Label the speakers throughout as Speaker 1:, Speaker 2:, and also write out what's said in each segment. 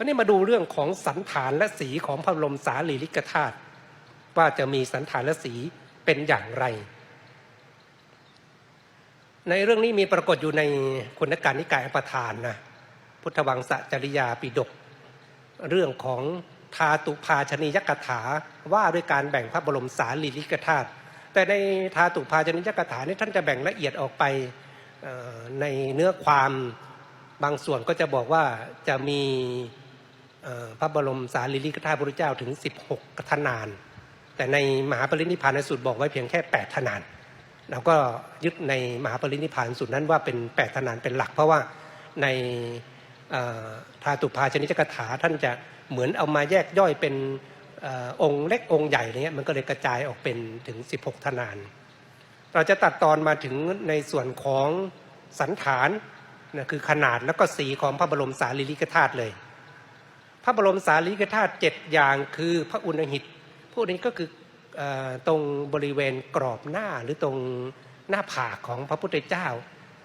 Speaker 1: ก็นี่มาดูเรื่องของสันฐานและสีของพระบรมสารีริกธาตุว่าจะมีสันฐานและสีเป็นอย่างไร ในเรื่องนี้มีปรากฏอยู่ในคุณการนิกายอปทานนะพุทธวังสจริยาปิฎกเรื่องของทาตุภาชนียกถาว่าด้วยการแบ่งพระบรมสารีริกธาตุแต่ในทาตุภาชนียกถานี่ท่านจะแบ่งละเอียดออกไปในเนื้อความบางส่วนก็จะบอกว่าจะมี พระบรมสารีริกธาตุพระเจ้าถึง 16ทนาน แต่ในมหาปรินิพพานสูตรบอกไว้เพียงแค่ 8 ทนานเราก็ยึดในมหาปรินิพพานสูตรนั้นว่าเป็น 8 ทนานเป็นหลัก เพราะว่าในเอ่อทาตุภาชนิจกถาท่านจะเหมือนเอามาแยกย่อยเป็นอองค์เล็กองค์ใหญ่เงี้ยมันก็เลยกระจายออกเป็นถึง 16 ทนาน เราจะตัดตอนมาถึงในส่วนของสันฐานนะคือขนาดแล้วก็สีของพระบรมสารีริกธาตุเลย ระบรมสารีริกธาตุเจ็ดอย่างคือพระอุณหิตพวกนี้ก็คืออตรงบริเวณกรอบหน้าหรือตรงหน้าผากของพระพุทธเจ้า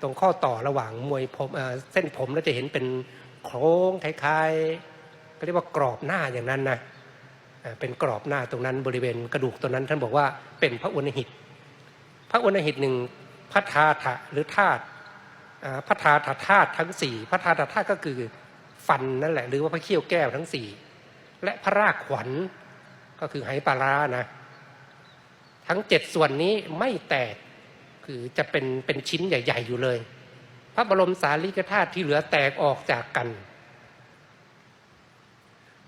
Speaker 1: ตรงข้อต่อระหว่างมวยผมเส้นผมแล้วจะเห็นเป็นโค้งคล้ายๆก็เรียกว่ากรอบหน้าอย่างนั้นนะเป็นกรอบหน้าตรงนั้นบริเวณกระดูกตรงนั้น ท่านบอกว่าเป็นพระอุณหิต พระอุณหิตหนึ่งพระธาถะหรือธาตุพระธาถธาตุทั้งสี่พระธาถธาตุก็คือ ฟันนั่นแหละ หรือว่าพระเขี้ยวแก้วทั้งสี่และพระรากขวัญก็คือไหปลาร้านะ ทั้งเจ็ดส่วนนี้ไม่แตกคือจะเป็นเป็นชิ้นใหญ่ ๆ อยู่เลย พระบรมสารีริกธาตุที่เหลือแตกออกจากกัน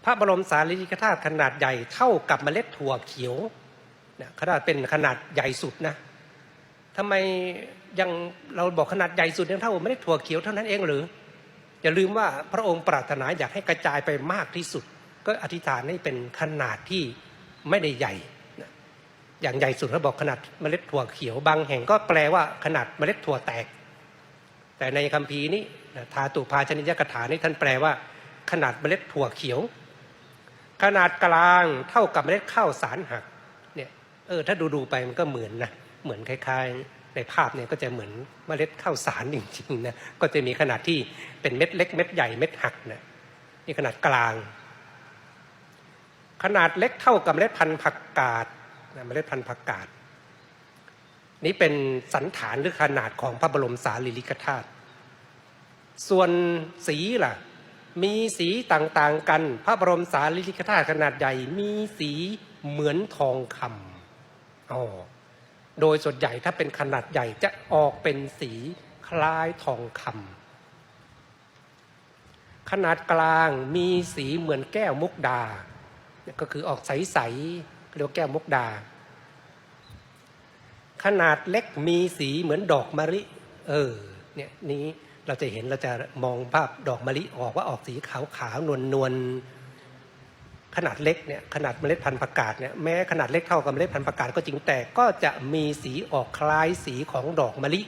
Speaker 1: พระบรมสารีริกธาตุขนาดใหญ่เท่ากับเมล็ดถั่วเขียวนะขนาดเป็นขนาดใหญ่สุดนะทำไมยังเราบอกขนาดใหญ่สุดยังเท่าเมล็ดถั่วเขียวเท่านั้นเองหรือ อย่าลืมว่าพระองค์ปรารถนาอยากให้กระจายไปมากที่สุด ก็อธิษฐานให้เป็นขนาดที่ไม่ได้ใหญ่ อย่างใหญ่สุดเขาบอกขนาดเมล็ดถั่วเขียวบางแห่งก็แปลว่าขนาดเมล็ดถั่วแตก แต่ในคัมภีร์นี้ทาตุภาชนิยกถานี่ท่านแปลว่า ขนาดเมล็ดถั่วเขียว ขนาดกลางเท่ากับเมล็ดข้าวสารหักเนี่ยเออถ้าดูดูๆไปมันก็เหมือนนะเหมือนคล้าย ๆ ในภาพเนี่ยก็จะเหมือนเมล็ดข้าวสารจริงๆนะก็จะมีขนาดที่เป็นเม็ดเล็กเม็ดใหญ่เม็ดหักนะนี่ขนาดกลาง ขนาดเล็กเท่ากับเมล็ดพันธุ์ผักกาดนะเมล็ดพันธุ์ผักกาดนี่เป็นสันฐานหรือขนาดของพระบรมสารีริกธาตุส่วนสีล่ะ มีสีต่างๆกัน พระบรมสารีริกธาตุขนาดใหญ่ มีสีเหมือนทองคำอ๋อ โดยส่วนใหญ่ถ้าเป็นขนาดใหญ่จะออกเป็นสีคล้ายทองคำขนาดกลางมีสีเหมือนแก้วมุกดาเนี่ยก็คือออกใสๆเรียกว่าแก้วมุกดา ขนาดเล็กมีสีเหมือนดอกมะลิเออเนี่ยนี้เราจะเห็นเราจะมองภาพดอกมะลิออกว่าออกสีขาวขาวนวลนวล ขนาดเล็กเนี่ยขนาดเมล็ดพันธุ์ผักกาดเนี่ยแม้ขนาดเล็กเท่ากับเมล็ดพันธุ์ผักกาดก็จริงแต่ก็จะมีสีออกคล้ายสีของดอกมะลิ